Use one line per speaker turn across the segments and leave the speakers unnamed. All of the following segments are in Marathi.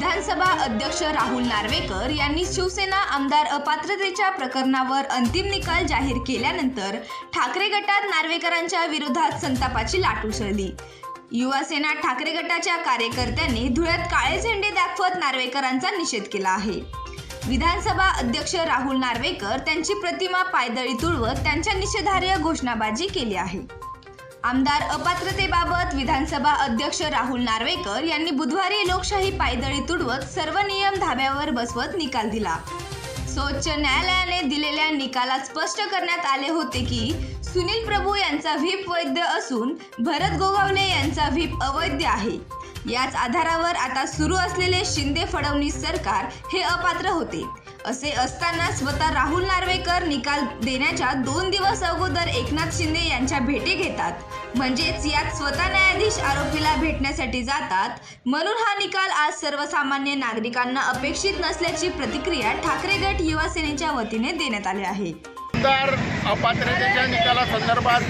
विधानसभा अध्यक्ष राहुल नार्वेकर यांनी शिवसेना आमदार अपात्रतेच्या प्रकरणावर अंतिम निकाल जाहीर केल्यानंतर ठाकरे गटात नार्वेकरांच्या विरोधात संतापाची लाट उसळली युवासेना ठाकरे गटाच्या कार्यकर्त्यांनी धुळ्यात काळे झेंडे दाखवत नार्वेकरांचा निषेध केला आहे. विधानसभा अध्यक्ष राहुल नार्वेकर त्यांची प्रतिमा पायदळी तुळवत त्यांच्या निषेधार्ह घोषणाबाजी केली आहे. आमदार अपात्रतेबाबत विधानसभा अध्यक्ष राहुल नार्वेकर यांनी बुधवारी लोकशाही पायदळी तुडवत सर्व नियम धाब्यावर बसवत निकाल दिला. सर्वोच्च न्यायालयाने दिलेल्या निकालात स्पष्ट करण्यात आले होते की सुनील प्रभू यांचा व्हीप वैध असून भरत गोगावले यांचा व्हीप अवैध आहे. याच आधारावर आता सुरू असलेले शिंदे फडणवीस सरकार हे अपात्र होते. असे असताना स्वतः राहुल नार्वेकर निकाल देण्याच्या दोन दिवस अगोदर एकनाथ शिंदे यांच्या भेटी घेतात. म्हणजेच यात स्वतः न्यायाधीश आरोपीला भेटण्यासाठी जातात. म्हणून हा निकाल आज सर्वसामान्य नागरिकांना अपेक्षित नसल्याची प्रतिक्रिया ठाकरे गट युवा सेनेच्या वतीने देण्यात आली आहे.
तर अपात्रतेच्या निकालासंदर्भात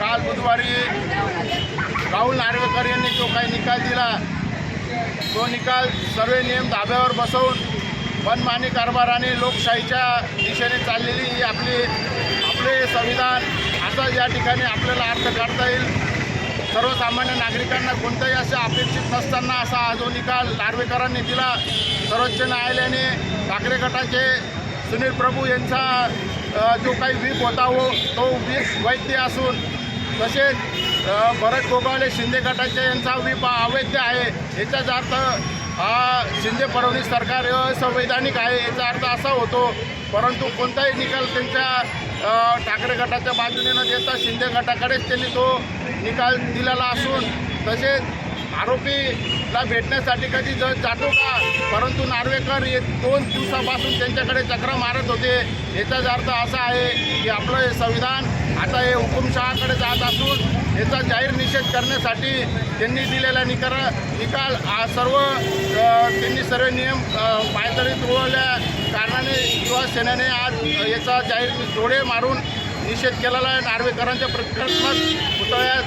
काल बुधवारी राहुल नार्वेकर यांनी जो काही निकाल दिला तो निकाल सर्व नियम धाब्यावर बसवून मनमानी कारभार आणि लोकशाहीच्या दिशेने चाललेली ही आपली आपले संविधान आता या ठिकाणी आपल्याला अर्थ काढता येईल. सर्वसामान्य नागरिकांना कोणत्याही अशा अपेक्षित नसताना असा हा जो निकाल नार्वेकरांनी दिला सर्वोच्च न्यायालयाने ठाकरे गटाचे सुनील प्रभू यांचा जो काही वीप होता हो तो वीप वैद्य असून तसेच भरत गोगावले शिंदे गटाच्या यांचा व्हीप अवैध आहे. याचाच अर्थ हा शिंदे फडणवीस सरकार संवैधानिक आहे. याचा अर्थ असा होतो परंतु कोणताही निकाल त्यांच्या ठाकरे गटाच्या बाजूने न देता शिंदे गटाकडेच त्यांनी तो निकाल दिलेला असून तसेच आरोपीला भेटण्यासाठी कधी जज जातो का? परंतु नार्वेकर हे दोन दिवसापासून त्यांच्याकडे चक्र मारत होते. याचाच अर्थ असा आहे की आपलं हे संविधान आता हे हुकुमशहाकडे जात असून याचा जाहीर निषेध करण्यासाठी त्यांनी दिलेला निकाल निकाल सर्व त्यांनी सर्व नियम अ, पायदळी तुळवल्या कारणाने युवा सेनेने आज याचा जाहीर जोडे मारून निषेध केलेला आहे. नार्वेकरांच्या प्रतिकात्मक पुतळ्या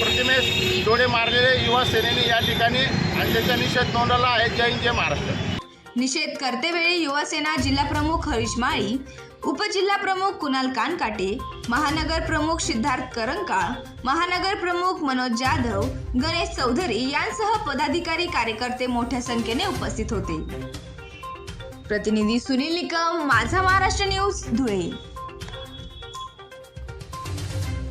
प्रतिमेस जोडे मारलेले युवा सेनेने या ठिकाणी आणि त्याचा निषेध नोंदवला आहे. जय हिंद जय महाराष्ट्र.
निषेध करतेवेळी युवासेना जिल्हाप्रमुख हरीश माळी उपजिल्हा प्रमुख कुणाल कानकाटे महानगर प्रमुख सिद्धार्थ करंकाळ महानगर प्रमुख मनोज जाधव गणेश चौधरी यांसह पदाधिकारी कार्यकर्ते मोठ्या संख्येने उपस्थित होते. प्रतिनिधी सुनील निकम माझा महाराष्ट्र न्यूज धुळे.